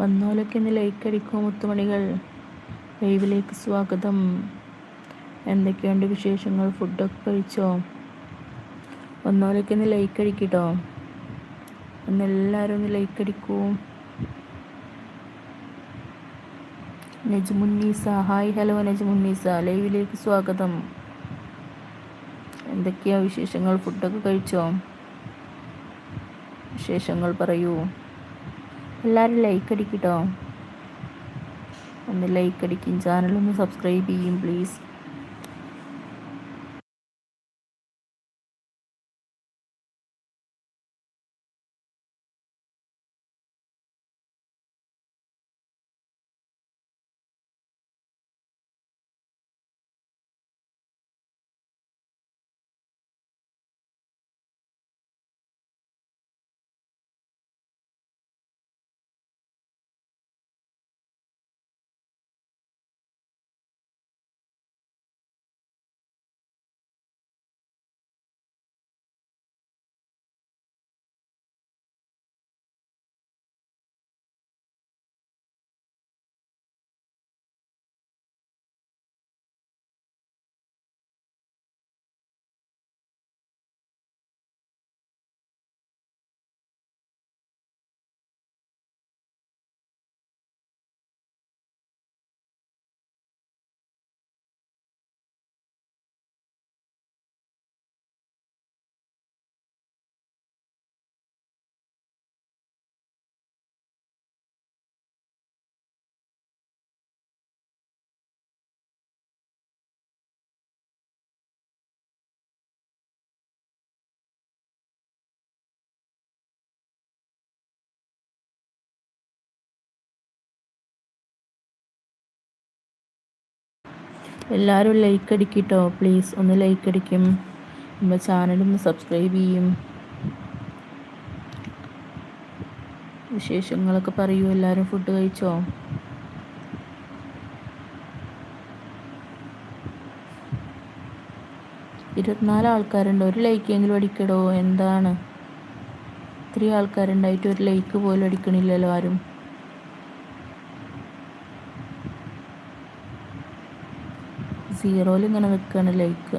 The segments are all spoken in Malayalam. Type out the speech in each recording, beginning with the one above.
വന്നോലൊക്കെ ഇന്ന് ലൈക്ക് അടിക്കും മുത്തുമണികൾ. ലൈവിലേക്ക് സ്വാഗതം. എന്തൊക്കെയുണ്ട് വിശേഷങ്ങൾ? ഫുഡൊക്കെ കഴിച്ചോ? വന്നോലൊക്കെ ഇന്ന് ലൈക്ക് അടിക്കട്ടോ ഒന്ന് എല്ലാവരും ഒന്ന് ലൈക്ക് അടിക്കൂ നജ്മുന്നീസ. Hi hello Najmunnisa. ലൈവിലേക്ക് സ്വാഗതം. എന്തൊക്കെയാ വിശേഷങ്ങൾ? ഫുഡൊക്കെ കഴിച്ചോ? വിശേഷങ്ങൾ പറയൂ. എല്ലാവരും ലൈക്ക് അടിക്കട്ടോ ഒന്ന് ലൈക്ക് അടിക്കും. ചാനലൊന്ന് സബ്സ്ക്രൈബ് ചെയ്യും പ്ലീസ് എല്ലാവരും ലൈക്ക് അടിക്കിട്ടോ. പ്ലീസ് ഒന്ന് ലൈക്ക് അടിക്കും. നമ്മുടെ ചാനലൊന്ന് സബ്സ്ക്രൈബ് ചെയ്യും. വിശേഷങ്ങളൊക്കെ പറയൂ. എല്ലാവരും ഫുഡ് കഴിച്ചോ? ഇരുപത്തിനാല് ആൾക്കാരുണ്ട്. ഒരു ലൈക്കെങ്കിലും അടിക്കടോ. എന്താണ്? ഇത്രയും ആൾക്കാരുണ്ടായിട്ട് ഒരു ലൈക്ക് പോലും അടിക്കണില്ലല്ലോ ആരും. സീറോയിൽ ഇങ്ങനെ നിൽക്കുകയാണ് ലൈക്ക്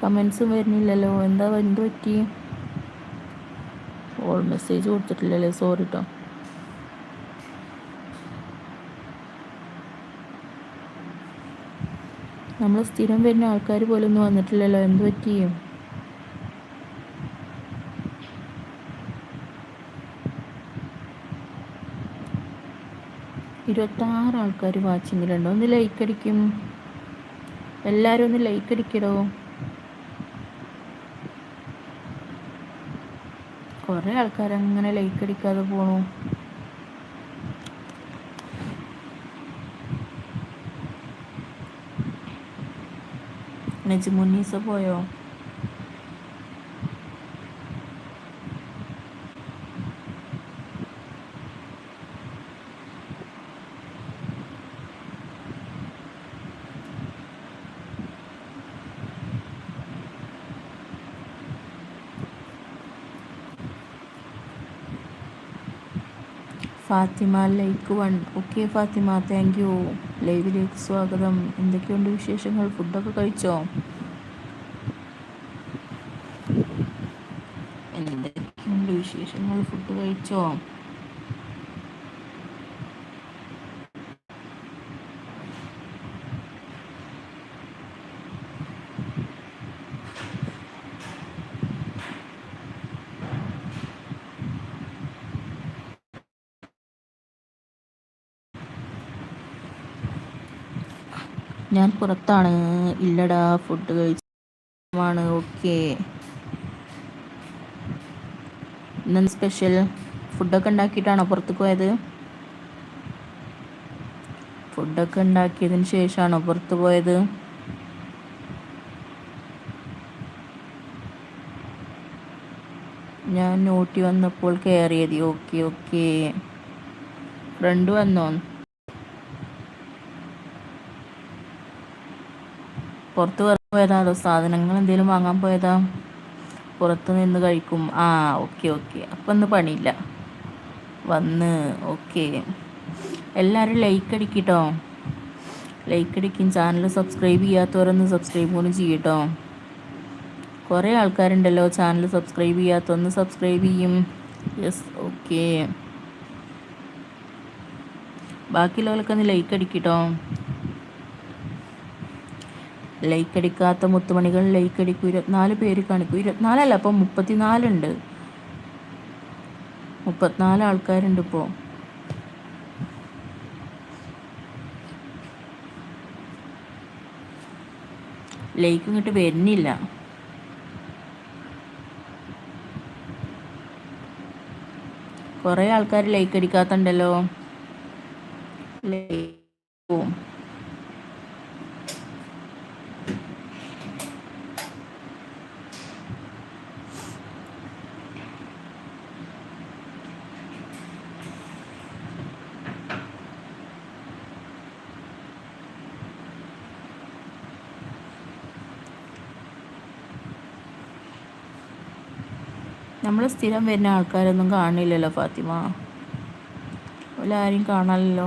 കമൻസും വരുന്നില്ലല്ലോ. എന്താ എന്ത് പറ്റി? All message കൊടുത്തിട്ടില്ലല്ലേ? സോറി കേട്ടോ നമ്മൾ സ്ഥിരം വരുന്ന ആൾക്കാർ പോലൊന്നും വന്നിട്ടില്ലല്ലോ. എന്ത് പറ്റിയും ഇരുപത്താറ് ആൾക്കാർ വാച്ചിങ്ങിലുണ്ടോ ഒന്ന് ലൈക്ക് അടിക്കും. എല്ലാവരും ഒന്ന് ലൈക്ക് അടിക്കടോ. കുറേ ആൾക്കാർ അങ്ങനെ ലൈക്ക് അടിക്കാതെ പോണു. നജ്മുന്നീസ പോയോ? Fathima like one. Okay Fathima thank you ലൈവിലേക്ക് സ്വാഗതം. എന്തൊക്കെയുണ്ട് വിശേഷങ്ങൾ? ഫുഡൊക്കെ കഴിച്ചോ? എന്തൊക്കെയുണ്ട് വിശേഷങ്ങൾ? ഫുഡ് കഴിച്ചോ? ഞാൻ പുറത്താണ്. ഇല്ലടാ ഫുഡ് കഴിച്ചാണ് ഓക്കെ ഇന്ന് സ്പെഷ്യൽ ഫുഡൊക്കെ ഉണ്ടാക്കിയിട്ടാണോ പുറത്തേക്ക് പോയത്? ഫുഡൊക്കെ ഉണ്ടാക്കിയതിന് ശേഷമാണോ പുറത്ത് പോയത്? ഞാൻ നോട്ടി വന്നപ്പോൾ കയറിയത്. ഓക്കെ ഓക്കെ ഫ്രണ്ട് വന്നോ? പുറത്ത് വേറെ പോയതാ സാധനങ്ങൾ എന്തെങ്കിലും വാങ്ങാൻ പോയതാ? പുറത്ത് നിന്ന് കഴിക്കും. ആ ഓക്കെ ഓക്കെ. അപ്പം ഒന്ന് പണിയില്ല. വന്ന് ഓക്കെ. എല്ലാവരും ലൈക്ക് അടിക്കട്ടോ? ലൈക്ക് അടിക്കും. ചാനൽ സബ്സ്ക്രൈബ് ചെയ്യാത്തവരൊന്ന് സബ്സ്ക്രൈബ് കൂടി ചെയ്യട്ടോ. കുറേ ആൾക്കാരുണ്ടല്ലോ ചാനൽ സബ്സ്ക്രൈബ് ചെയ്യാത്തൊന്ന് സബ്സ്ക്രൈബ് ചെയ്യും. യെസ് ഓക്കെ ബാക്കിയുള്ളവർക്കൊന്ന് ലൈക്ക് അടിക്കട്ടോ? ലൈക്ക് അടിക്കാത്ത മുത്തുമണികൾ ലൈക്ക് അടിക്കും ഇരുപത്തിനാല് പേര് കാണിക്കും. ഇരുപത്തിനാലല്ല അപ്പം മുപ്പത്തിനാലുണ്ട്. മുപ്പത്തിനാല് ആൾക്കാരുണ്ട് ഇപ്പോൾ ലൈക്ക് ഇങ്ങോട്ട് വരുന്നില്ല. കുറേ ആൾക്കാർ ലൈക്ക് അടിക്കാത്തുണ്ടല്ലോ ലൈക്ക് നമ്മൾ സ്ഥിരം വരുന്ന ആൾക്കാരൊന്നും കാണില്ലല്ലോ ഫാത്തിമ. ആരും കാണാനല്ലോ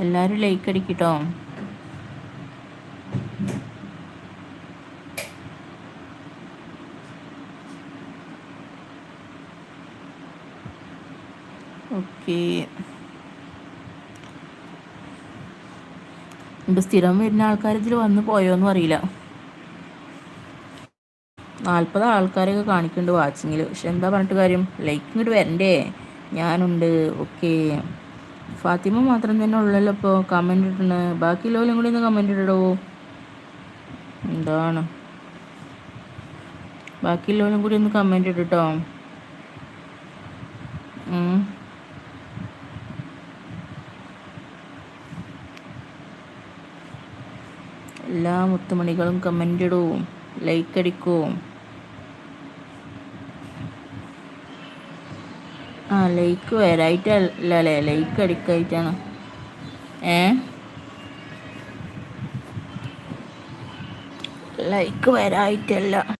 എല്ലാവരും ലൈക്ക് അടിക്കട്ടോ ഓക്കെ. ഇപ്പം സ്ഥിരം വരുന്ന ആൾക്കാർ ഇതിൽ പോയോ പോയോന്നും അറിയില്ല. നാൽപ്പത് ആൾക്കാരൊക്കെ കാണിക്കുന്നുണ്ട് വാച്ചിങ്ങിൽ പക്ഷെ എന്താ പറഞ്ഞിട്ട് കാര്യം? ലൈക്ക് ഇങ്ങോട്ട് വരണ്ടേ? ഞാനുണ്ട്. ഓക്കെ. ഫാത്തിമ മാത്രം തന്നെ ഉള്ളല്ലോ ഇപ്പോൾ കമന്റ് ഇടണ ബാക്കിയുള്ളവരും കൂടി ഒന്ന് കമന്റ് ഇടോ എന്താണ്? ബാക്കിയുള്ളവരും കൂടി ഒന്ന് കമന്റ് ഇടട്ടോ എല്ലാ മുത്തുമണികളും കമന്റ് ഇടും ലൈക്ക് അടിക്കും ആ ലൈക്ക് വരായിട്ടല്ല ലൈക്ക് അടിക്കായിട്ടാണ് ഏ? ലൈക്ക് വരായിട്ടല്ല.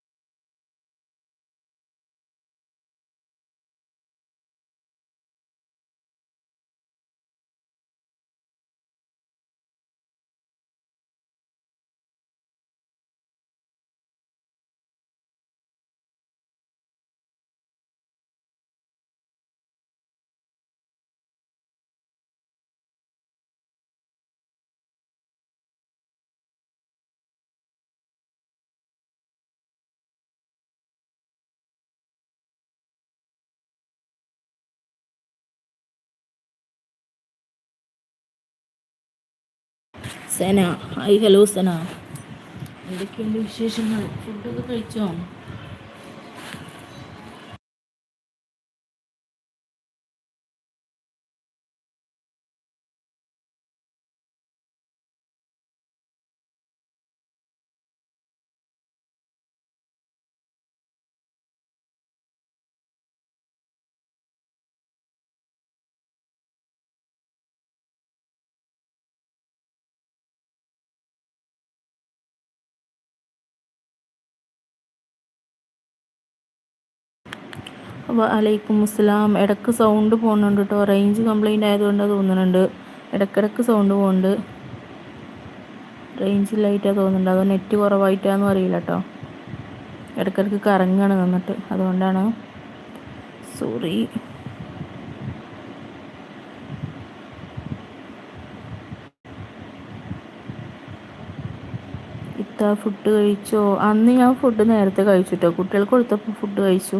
സന. Hi hello Sana. എന്തൊക്കെയുണ്ട് വിശേഷങ്ങൾ? ഫുഡൊക്കെ കഴിച്ചോ? വലൈക്കും അസ്സലാം ഇടയ്ക്ക് സൗണ്ട് പോകുന്നുണ്ട് കേട്ടോ റേഞ്ച് കംപ്ലൈന്റ് ആയതുകൊണ്ട് തോന്നുന്നുണ്ട്. ഇടക്കിടക്ക് സൗണ്ട് പോകുന്നുണ്ട് റേഞ്ച് ഇല്ലായിട്ടാണ് തോന്നുന്നുണ്ട്. അതോ നെറ്റ് കുറവായിട്ടാണെന്നും അറിയില്ല കേട്ടോ ഇടക്കിടക്ക് കറങ്ങാണ് നിന്നിട്ട്. അതുകൊണ്ടാണ്. സോറി ഇത്ത ഫുഡ് കഴിച്ചോ? അന്ന് ഞാൻ ഫുഡ് നേരത്തെ കഴിച്ചിട്ടോ കുട്ടികൾക്ക് കൊടുത്തപ്പോൾ ഫുഡ് കഴിച്ചു.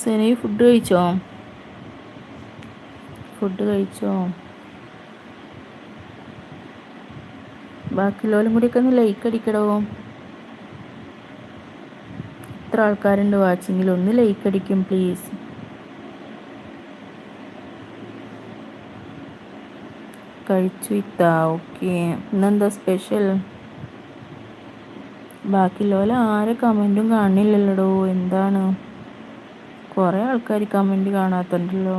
സെനി ഫുഡ് കഴിച്ചോ? ഫുഡ് കഴിച്ചോ? ബാക്കിയുള്ളവരും കൂടി ഒക്കെ ഒന്ന് ലൈക്ക് അടിക്കടോ. എത്ര ആൾക്കാരുണ്ട് വാച്ചിങ്ങിൽ ഒന്ന് ലൈക്ക് അടിക്കും പ്ലീസ് കഴിച്ചു ഇത്താ ഓക്കെ ഇന്നെന്താ സ്പെഷ്യൽ ബാക്കിയുള്ളവരെ ആരെ കമന്റും കാണില്ലല്ലോടോ? എന്താണ്? കുറേ ആൾക്കാർ കമന്റ് കാണാത്തുണ്ടല്ലോ.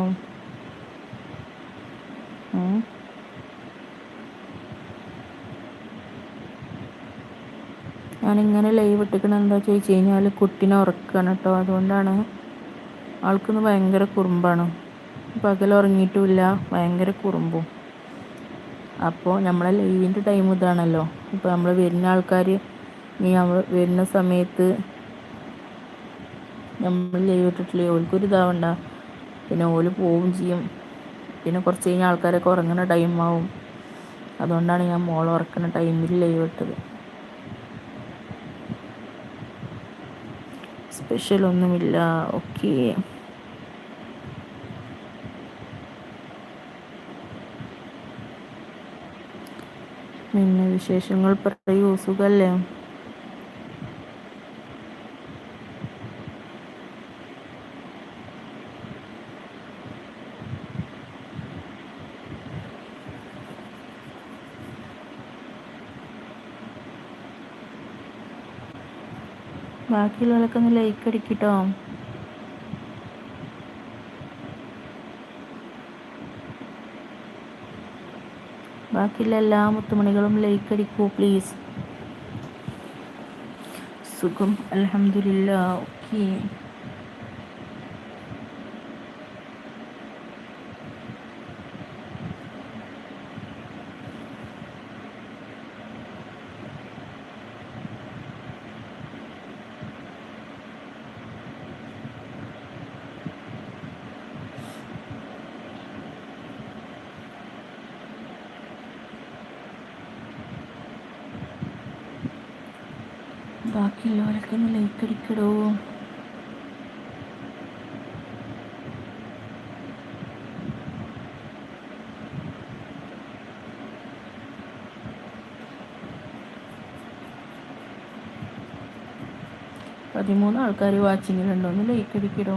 ഞാനിങ്ങനെ ലൈവ് ഇട്ടിക്കണ എന്താ ചോദിച്ചു കഴിഞ്ഞാൽ കുട്ടീനെ ഉറക്കുകയാണ് കേട്ടോ അതുകൊണ്ടാണ് ആൾക്കൊന്ന് ഭയങ്കര കുറുമ്പാണ്. പകൽ ഉറങ്ങിയിട്ടുമില്ല ഭയങ്കര കുറുമ്പും. അപ്പോൾ നമ്മളെ ലൈവിന്റെ ടൈം ഇതാണല്ലോ. ഇപ്പോൾ നമ്മൾ വരുന്ന ആൾക്കാർ ഇനി നമ്മൾ വരുന്ന സമയത്ത് നമ്മൾ ലൈവ് ഇട്ടിട്ടില്ലേ? ഓൽക്കൊരു ഇതാവണ്ട. പിന്നെ ഓൽ പോവും ചെയ്യും. പിന്നെ കുറച്ച് കഴിഞ്ഞാൽ ആൾക്കാരൊക്കെ ഉറങ്ങുന്ന ആവും. അതുകൊണ്ടാണ് ഞാൻ മോൾ ഉറക്കുന്ന ടൈമിൽ ലൈവ് ഇട്ടത്. സ്പെഷ്യൽ ഒന്നുമില്ല. ഓക്കെ പിന്നെ വിശേഷങ്ങൾ പറയൂ. ബാക്കിയുള്ളവരൊക്കെ ഒന്ന് ലൈക്ക് അടിക്കട്ടോ ബാക്കിയുള്ള എല്ലാ മുത്തുമണികളും ലൈക്ക് അടിക്കൂ പ്ലീസ് സുഖം അലഹമില്ല ഓക്കെ ബാക്കിയുള്ളവരൊക്കെ ഒന്ന് ലൈക്ക് അടിക്കടോ പതിമൂന്ന് ആൾക്കാർ വാച്ചിങ്ങിലുണ്ടോ ഒന്ന് ലൈക്ക് അടിക്കടോ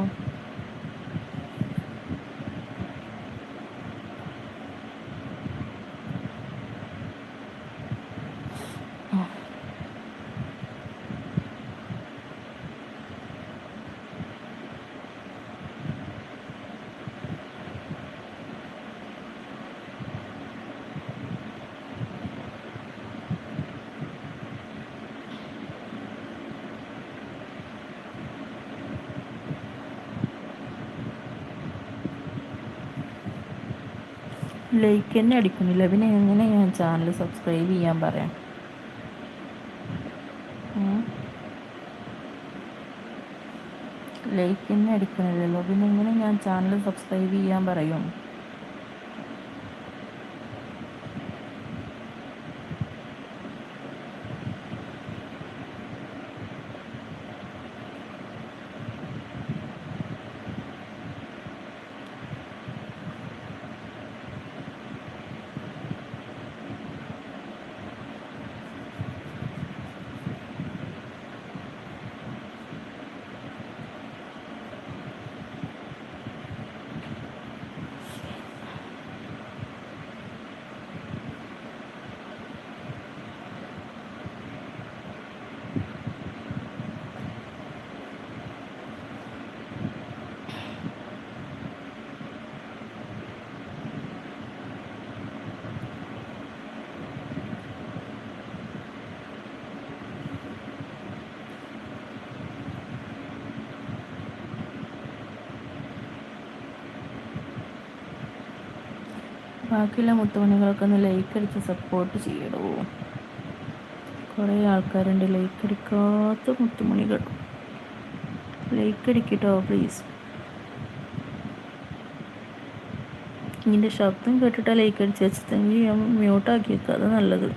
ലൈക്ക് തന്നെ അടിക്കുന്നില്ല. പിന്നെ എങ്ങനെ ഞാൻ ചാനൽ സബ്സ്ക്രൈബ് ചെയ്യാൻ പറയാം? ലൈക്ക് തന്നെ അടിക്കുന്നില്ലല്ലോ. പിന്നെ എങ്ങനെ ഞാൻ ചാനൽ സബ്സ്ക്രൈബ് ചെയ്യാൻ പറയും? ബാക്കിയുള്ള മുത്തുമണികൾക്കൊന്ന് ലൈക്ക് അടിച്ച് സപ്പോർട്ട് ചെയ്യടോ. കുറേ ആൾക്കാരുണ്ട് ലൈക്ക് അടിക്കാത്ത മുത്തുമണികൾ. ലൈക്ക് അടിക്കട്ടോ പ്ലീസ് ഇതിന്റെ ശബ്ദം കേട്ടിട്ടാണ് ലൈക്ക് അടിച്ച് വെച്ചിട്ടെങ്കിൽ മ്യൂട്ടാക്കി വെക്കുക അത് നല്ലത്.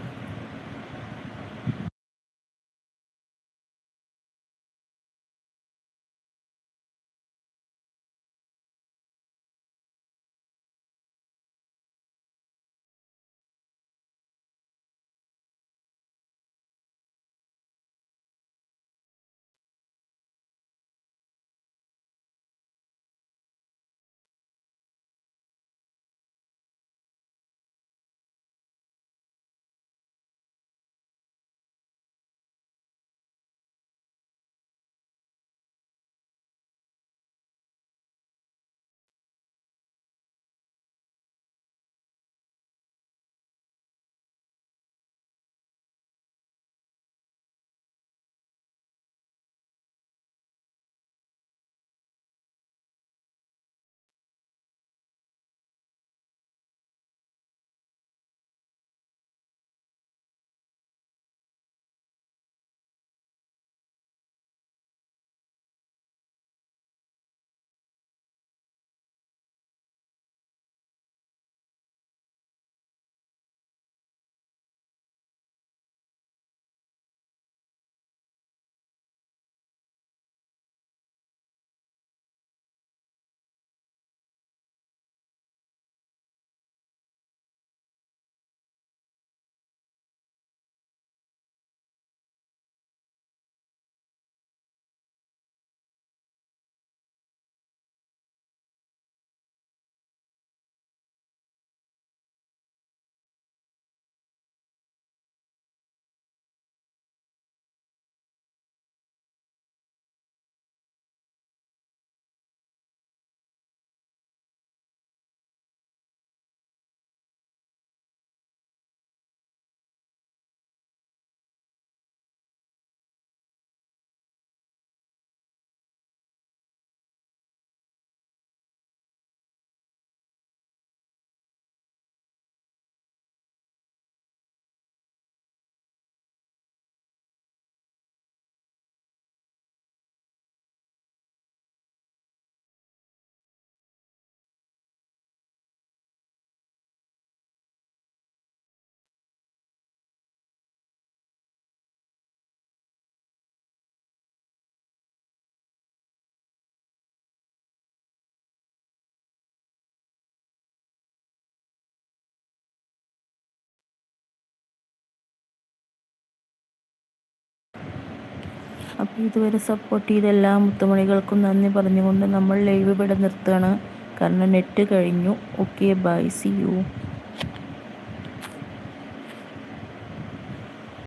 അപ്പോൾ ഇതുവരെ സപ്പോർട്ട് ചെയ്ത എല്ലാ മുത്തുമണികൾക്കും നന്ദി പറഞ്ഞുകൊണ്ട് നമ്മൾ ലൈവ് ഇവിടെ നിർത്തുകയാണ്. കാരണം നെറ്റ് കഴിഞ്ഞു. Okay bye C U